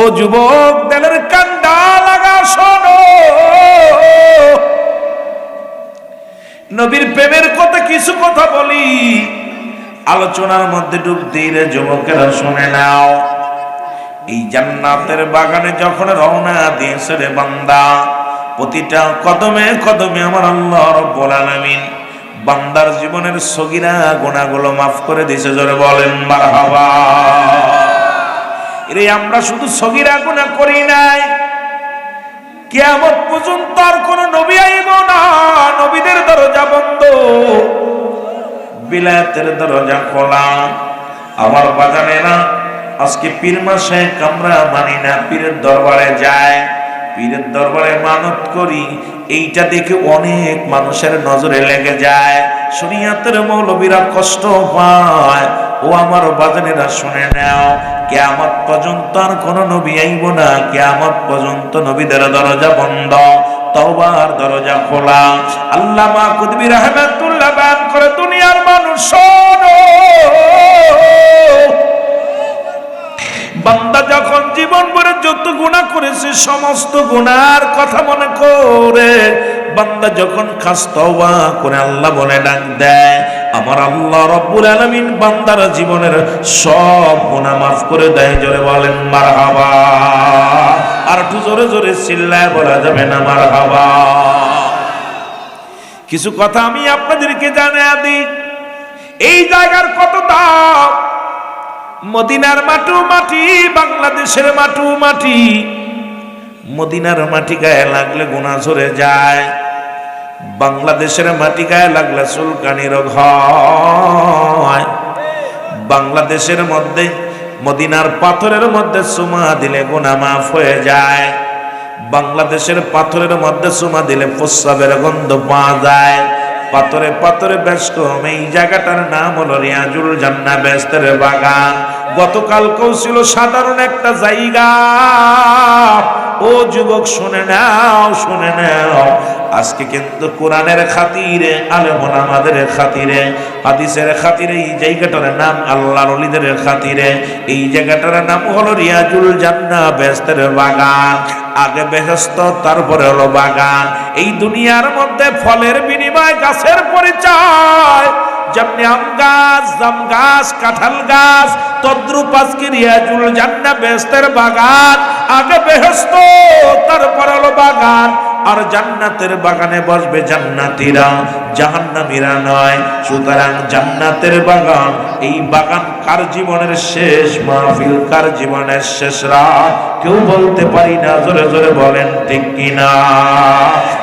ও যুবক, দেলের কান্দা লাগা শোনো। নবীর প্রেমের কথা কিছু কথা বলি, আলোচনার মধ্যে ডুব দিয়ে যুবকেরা, শুনে নাও। এই জান্নাতের বাগানে যখন রওনা দিয়েছে রে বান্দা, প্রতিটা কদমে কদমে আমার আল্লাহ রব্বুল আলামিন বান্দার জীবনের সগিরা গুণাগুলো মাফ করে দিয়েছে, জোরে বলেন, মারহাবা। এরে আমরা শুধু সগিরা গুণা করি নাই। কিয়ামত পর্যন্ত আর কোন নবী আইব না, নবীদের দরজা বন্ধ, বিলাতের দরজা খোলা। আমার বাজানেরা আজকে পীর মাসে কামরা মানি না, পীরের দরবারে যায় পীরের দরবারে মানত করি, এইটা দেখে অনেক মানুষের নজরে লেগে যায়, শরিয়াতের মৌলবীরা কষ্ট পায়। ও আমার বাজানেরা শুনে নাও কেয়ামত পর্যন্ত আর কোন নবী আইব না। কেয়ামত পর্যন্ত নবীদের দরজা বন্ধ, তওবার দরজা খোলা। আল্লামা কুদবি রহমাতুল্লাহ বায়ান করে, দুনিয়ার মানুষ, শোনো। বান্দা যখন জীবন ভরে যত গুণা করেছে, সমস্ত গুণার কথা মনে করে, বান্দা যখন খাস করে, আল্লাহ বলে, ডাক দেয়। আমার আল্লাহ রব্বুল আলামিন বান্দার জীবনের সব গুনাহ মাফ করে দেয়, জোরে বলেন, মারহাবা। আর একটু জোরে জোরে চিল্লায় বলা যাবে না, মারহাবা। কিছু কথা আমি আপনাদেরকে জানিয়ে দিই। এই জায়গার কত দাম? মদিনার মাটু মাটি, বাংলাদেশের মাটু মাটি। মদিনার মাটি গায়ে লাগলে গুণা ঝরে যায়। বাংলাদেশের মাটি গায়ে লাগলে চুলকানি রোগ হয় বাংলাদেশের মধ্যে, মদিনার পাথরের মধ্যে সুমা দিলে গুণা মাফ হয়ে যায়। বাংলাদেশের পাথরের মধ্যে সুমা দিলে প্রস্রাবের গন্ধ পাওয়া যায়। পাথরে পাথরে কম এই জায়গাটার নাম হলো রিয়াজুল জান্না ব্যস্তের বাগান। গতকালকেও ছিল সাধারণ একটা জায়গা। ও যুবক, শুনে নাও শুনে নাও। আজকে কিন্তু কোরআনের খাতিরে আলেমন আমাদের খাতিরে, হাদিসের খাতিরে, এই জায়গাটার নাম আল্লাহর অলিদের খাতিরে। এই জায়গাটার নাম হলো রিয়াজুল জান্না বেস্তের বাগান। আগে বেহস্ত তারপরে হলো বাগান। এই দুনিয়ার মধ্যে ফলের বিনিময় গাছের পরিচয়। যেমনি আম গাছ, জাম গাছ, কাঁঠাল গাছ তদ্রুপ আজকে রিয়াজুল জান্না বাগান। আগে বেহস্ত তারপর হলো বাগান। আর জান্নাতের বাগানে বসবে জান্নাতীরা। জাহান্নামীরা নয়, সুতরাং জান্নাতের বাগান, এই বাগান কার জীবনের শেষ, মাহফিল কার জীবনের শেষ রাত? কেউ বলতে পারি না, জোরে জোরে বলেন ঠিক কিনা?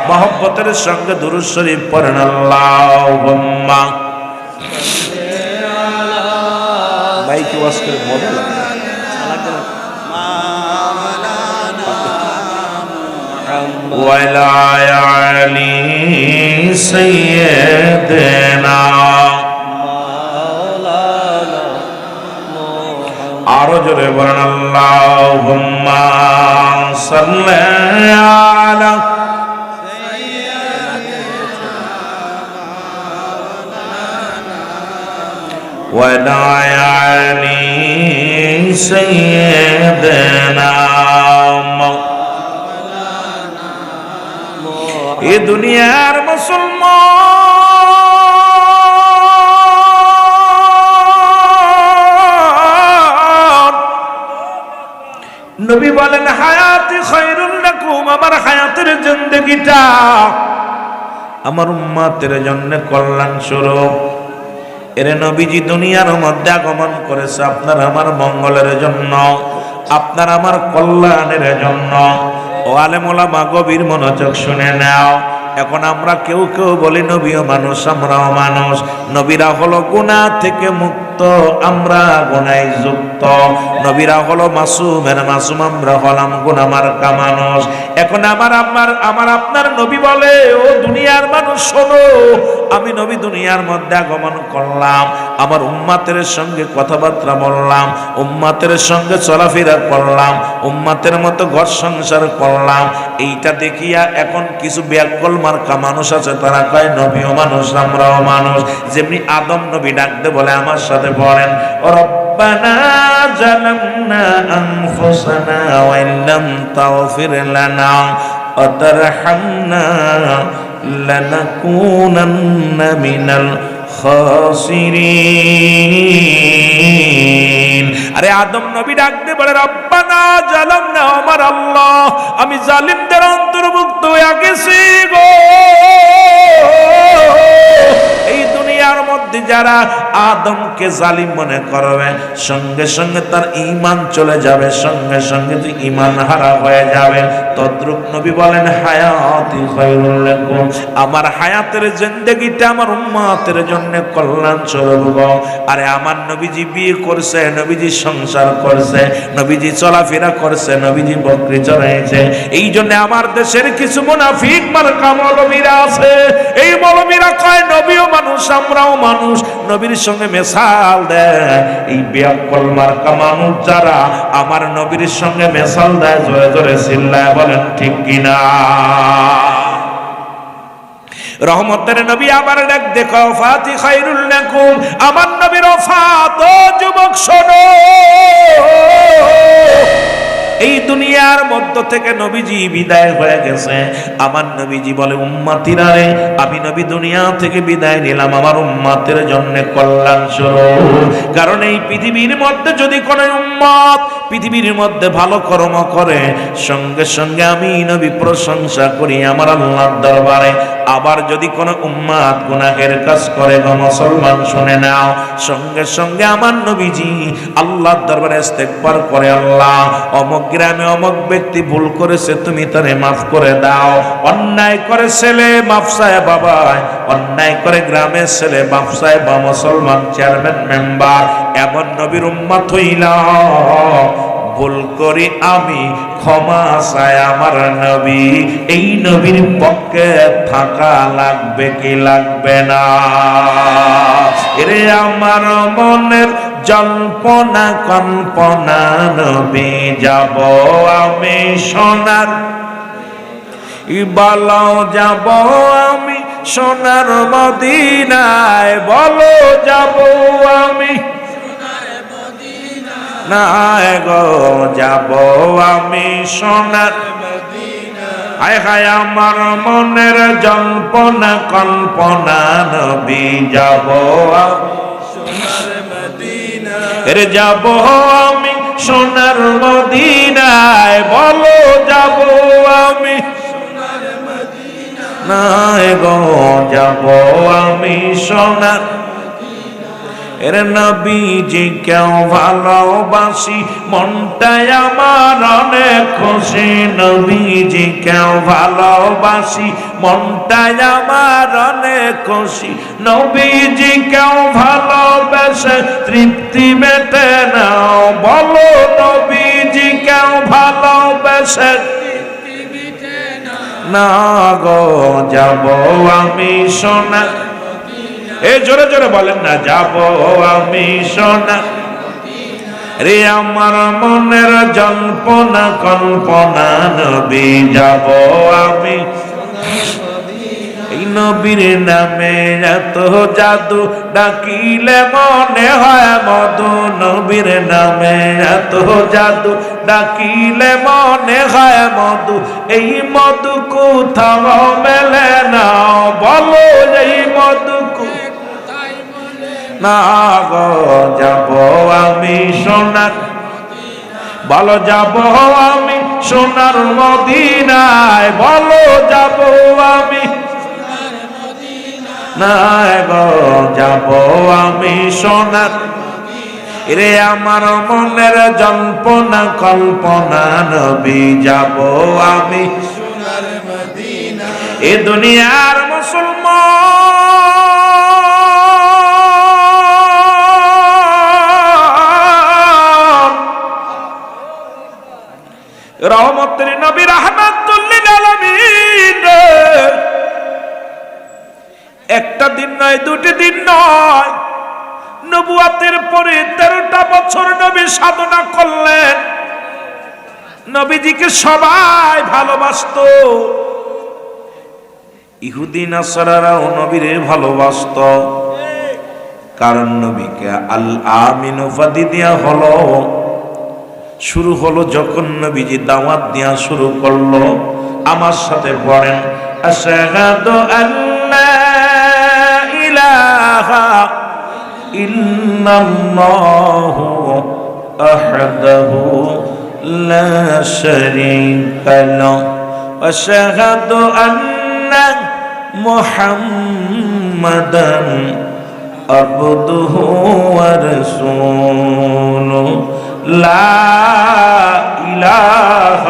মহব্বতের সঙ্গে দুরুদ শরীফ পড়েন আল্লাহুম্মা। মাইকে ওয়াজ করে وعلى علي سيدنا আরো জোরে বলেন আল্লাহুম্মা সাল্লি আলা وعلى علي سيدنا এ দুনিয়ার মুসলমান। নবী বলেন, হায়াতি খৈরুল লাকুম, আমার হায়াতের জিন্দগিটা আমার উম্মাতের জন্য কল্যাণ স্বরূপ এরে নবীজি দুনিয়ার মধ্যে আগমন করেছে, আপনার আমার মঙ্গলের জন্য, আপনার আমার কল্যাণের জন্য। ও আলেমোলামা গভীর মনোযোগ শুনে নাও। এখন আমরা কেউ কেউ বলি, নবীও মানুষ, আমরাও মানুষ। নবীরা হলো গুণা থেকে মুক্ত, আমরা গুনায় যুক্ত। নবীরা হলো মাসুমের মাসুম, আমরা হলাম গুনামার্কা মানুষ। এখন আমার আমার আমার আপনার নবী বলে, ও দুনিয়ার মানুষ, শোনো, আমি নবী দুনিয়ার মধ্যে আগমন করলাম। আমার উম্মাতের সঙ্গে কথাবার্তা বললাম, উম্মাতের সঙ্গে চলাফেরা করলাম, উম্মাতের মতো ঘর সংসার করলাম। এইটা দেখিয়া এখন কিছু ব্যাকল মার্কা মানুষ আছে, তারা কয় নবী মানুষ, আমরাও মানুষ। যেমনি আদম নবী ডাকতে বলে, আমার সাথে পড়েন। রব্বানা জালামনা আনফুসানা লানা মিনাল খাসিরিন। আরে আদম নবী ডাকতে পারে রব্বানা জালামনা আমার আল্লাহ, আমি জালিমদের অন্তর্ভুক্ত হয়ে গেছি গো। এই দুনিয়ার মধ্যে যারা আদমকে জালিম মনে করবে, সঙ্গে সঙ্গে তার ইমান চলে যাবে, সঙ্গে সঙ্গে যে ইমান হারা হয়ে যাবে। তদ্রুপ নবী বলেন, হায়াতি আমার হায়াতের জিন্দেগিটা আমার উম্মতের জন্য কল্যাণ স্বরূপ আরে আমার নবীজি বিয়ে করছে, নবীজি সংসার করছে, নবীজি চলাফেরা করছে, নবীজি বকরি চড়াইছে। এই জন্য আমার দেশের কিছু মুনাফিক মার্কা মৌলবীরা আছে। এই মৌলবীরা কয় নবীও মানুষ, আমরাও মানুষ। নবীর সঙ্গে মেশাল দেয়। এই বিয়াকল মার্কা মানুষ যারা আমার নবীর সঙ্গে মেশাল দেয়, জোরে জোরে চিল্লায় বলেন, ঠিক কিনা? রহমতের নবী আবার ডাক, দেখো, ফাতি খাইরুল লাকুম আমার নবীর ওফাত যুবক শোনো। এই দুনিয়ার মধ্য থেকে নবীজি বিদায় হয়ে গেছে। আমার নবীজি বলে, উম্মাতিরা রে, আমি নবী দুনিয়া থেকে বিদায় নিলাম, আমার উম্মাতের জন্য কল্যাণ স্বরূপ। কারণ এই পৃথিবীর মধ্যে যদি কোনো উম্মত পৃথিবীর মধ্যে ভালো কর্ম করে, সঙ্গে সঙ্গে আমি নবী প্রশংসা করি আমার আল্লাহর দরবারে। আবার যদি কোনো উম্মাত গুনাহের কাজ করে গো মুসলমান শুনে নাও, সঙ্গে সঙ্গে আমার নবীজি আল্লাহর দরবারে ইস্তেগফার করে আল্লাহ। অমুক গ্রামে অমুক ব্যক্তি ভুল করেছে, তুমি তারে মাফ করে দাও। অন্যায় করে ছেলে, মাফ সাহেব বাবা। অন্যায় করে গ্রামের ছেলে সাহেব বা মুসলমান চেয়ারম্যান মেম্বার। এমন নবীর উম্মাত হইলা। ভুল করি আমি, ক্ষমা চাই আমার নবী। এই নবীর পক্ষে থাকা লাগবে কি লাগবে না? এরে আমার মনের জল্পনা কল্পনা নবী যাব আমি সোনার। বলো যাব আমি সোনার মদিনায়, বলো যাব আমি যাব আমি সোনার। হায় হায়, আমার মনের জল্পনা কল্পনা নবী যাব রে যাব আমি সোনার মদিনায় বলো যাব আমি। সোনার না গো যাব আমি সোনার এর নবীজি কেউ ভালোবাসি মনটাই আমার অনেক খুশি। নবীজি কেউ ভালোবাসি মনটাই আমার অনেক খুশি। নবীজি কেউ ভালোবেসে তৃপ্তি মেটে নাও। বলো নবীজি কেউ ভালোবেসে না গো, যাব আমি সোনা এ জোরে জোরে বলেন না, যাব আমি সোনা। রে আমার মনের জল্পনা কল্পনা নবী, যাব আমি এই নবীর নামে এত জাদু ডাকিলে মনে হয় মধু। নবীর নামে এত জাদু ডাকিলে মনে হয় মধু। এই মধু কোথাও মেলে না, বলো এই মধু না যাব আমি সোনার বলো যাব আমি সোনার মদিনায় বলো যাব আমি না গো যাব আমি সোনার রে আমার মনের জল্পনা কল্পনা নবী, যাব আমি এ দুনিয়ার মুসলমান রহমতের নবী রহমাতুল্লিল আলামিন একটা দিন নয়, দুটি দিন নয়। নবুয়াতের পরে তেরোটা বছর নবী সাধনা করলেন। নবীজিকে সবাই ভালোবাসতো। ইহুদি, নাসারারাও নবীরে ভালোবাসত। কারণ নবীকে আল আমিন উপাধি দেওয়া হলো। শুরু হলো যখন নবীজি দাওয়াত দেওয়া শুরু করল। আমার সাথে পড়েন মোহাম্মদ আন্না ইলাহা ইল্লাল্লাহু লা আন্না لا اله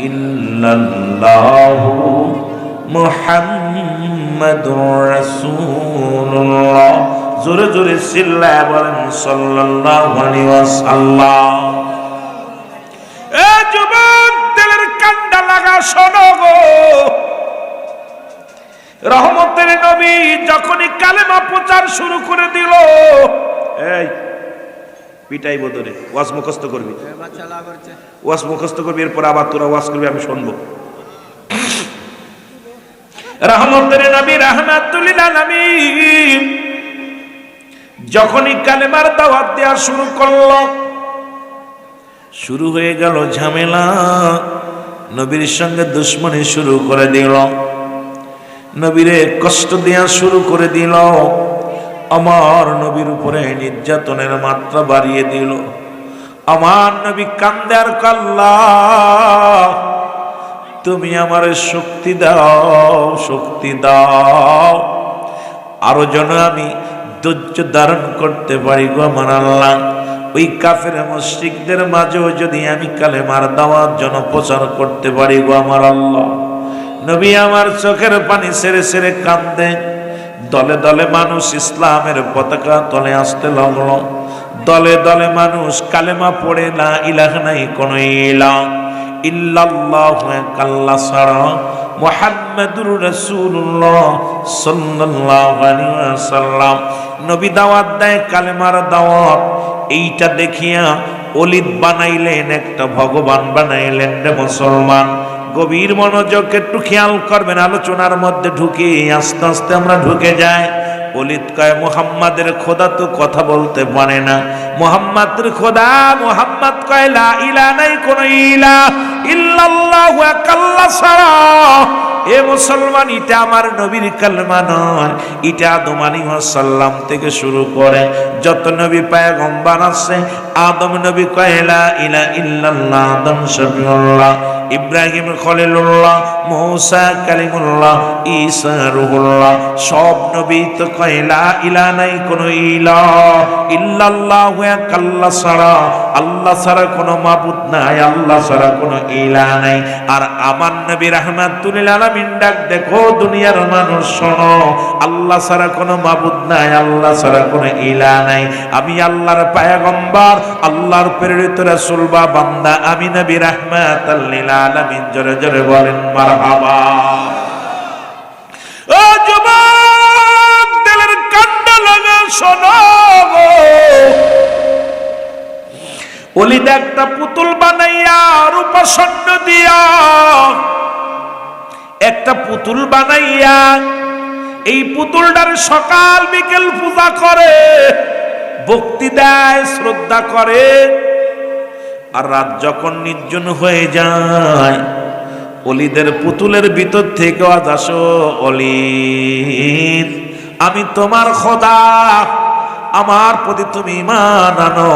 الا الله محمد رسول الله জোরে জোরে চিল্লায় বলেন সাল্লাল্লাহু আলাইহি ওয়াসাল্লাম এ যুবক দিলের কান্ডা লাগা শোনো গো রহমতের নবী যখনই কালেমা প্রচার শুরু করে দিল এই পিটাই বদরে ওয়াজ মুখস্থ করবি। ওয়াজ মুখস্থ করবি এরপর আবার তোরা ওয়াজ করবি আমি শুনব। রহমতের নবী রহমাতুল্লিল আলামিন যখনই কালেমার দাওয়াত দেওয়া শুরু করল শুরু হয়ে গেল ঝামেলা। নবীর সঙ্গে দুশ্মনী শুরু করে দিল। নবীরে কষ্ট দেওয়া শুরু করে দিল। আমার নবীর উপরে নির্যাতনের মাত্রা বাড়িয়ে দিল। আমার নবী কান্দে আর কাল্লা তুমি আমার শক্তি দাও শক্তি দাও। আরও যেন আমি ধৈর্য ধারণ করতে পারি গো আমার আল্লাহ। ওই কাফের মুশরিকদের মাঝেও যদি আমি কালেমার দাওয়াত জন প্রচার করতে পারি গো আমার আল্লাহ। নবী আমার চোখের পানি সেরে সেরে কান্দে। দলে দলে মানুষ ইসলামের পতাকা তলে আসতে লাগল। দলে দলে মানুষ কালেমা পড়ে না ইলাহ নাই, কোন ইলা ইল্লাল্লাহ কাল্লা ছাড়া মোহাম্মদুর রাসূলুল্লাহ সাল্লাল্লাহু আলাইহি ওয়াসাল্লাম। নবী দাওয়াত দেয়, কালেমার দাওয়াত। এইটা দেখিয়া অলিদ বানাইলেন, একটা ভগবান বানাইলেন রে মুসলমান। গভীর মনোযোগ একটু খেয়াল করবেন, আলোচনার মধ্যে ঢুকে আস্তে আস্তে আমরা ঢুকে যাই। অলিদ কয়, মোহাম্মদের খোদা তো কথা বলতে পারে না। মোহাম্মদের খোদা, মোহাম্মদ কয় ইলা নাই, কোন ইলা ইল্লাল্লাহু একাল্লা ছাড়া এ মুসলমান, এটা আমার নবীর কালমা নয়, এটা আদম সাল্লাম থেকে শুরু করে যত নবী পায়গম্বার আছে, আদম নবী কয়লা ইলা ইল্লাল্লাহ, আদম শফিউল্লাহ। ইব্রাহিম খলিলুল্লাহ, মৌসা কালিমুল্লাহ, ঈসা রুহুল্লাহ, সব নবী তো কয়লা ইলা নাই, কোন ইলা ইল্লাল্লাহ এক আল্লাহ ছাড়া আল্লাহ ছাড়া কোনো মাবুদ নাই, আল্লাহ ছাড়া কোনো ইলা নাই। আর আমার নবী রাহমাতুল্লিল আলামিন ডাক, দেখো দুনিয়ার মানুষ, শোনো, আল্লাহ ছাড়া কোনো মাবুদ নাই, আল্লাহ ছাড়া কোনো ইলা নাই। আমি আল্লাহর পায়গম্বর, আল্লাহর প্রেরিত রাসূল বা বান্দা, আমি নবী রাহমাতাল্লিল আলামিন জোরে জোরে বলেন, মারহাবা। ও যুবক দিলের শোনো একটা পুতুল বানাইয়া রূপা স্বর্ণ দিয়া, একটা পুতুল বানাইয়া এই পুতুলটার সকাল বিকেল পূজা করে, ভক্তি দেয়, শ্রদ্ধা করে। আর রাত যখন নির্জন হয়ে যায়, অলিদের পুতুলের ভিতর থেকে আসো অলিদ। আমি তোমার খোদা, আমার প্রতি তুমি ইমান আনো।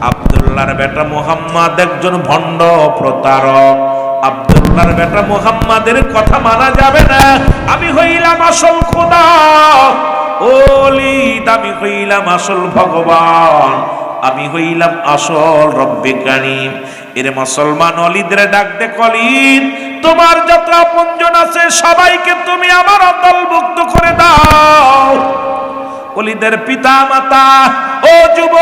আব্দুল্লাহর বেটা মোহাম্মদ একজন ভণ্ড প্রতারক। আব্দুল্লাহর বেটা মোহাম্মদের কথা মানা যাবে না। আমি হইলাম আসল খোদা। অলিদ, আমি হইলাম আসল ভগবান। আমি হইলাম আসল রব্বে কারিম। এর মুসলমান অলিদের ডাক দে কলিদ তোমার যত আপনজন আছে, সবাইকে তুমি আমার অন্তর্ভুক্ত করে দাও। অলিদের পিতা মাতা ও যুবক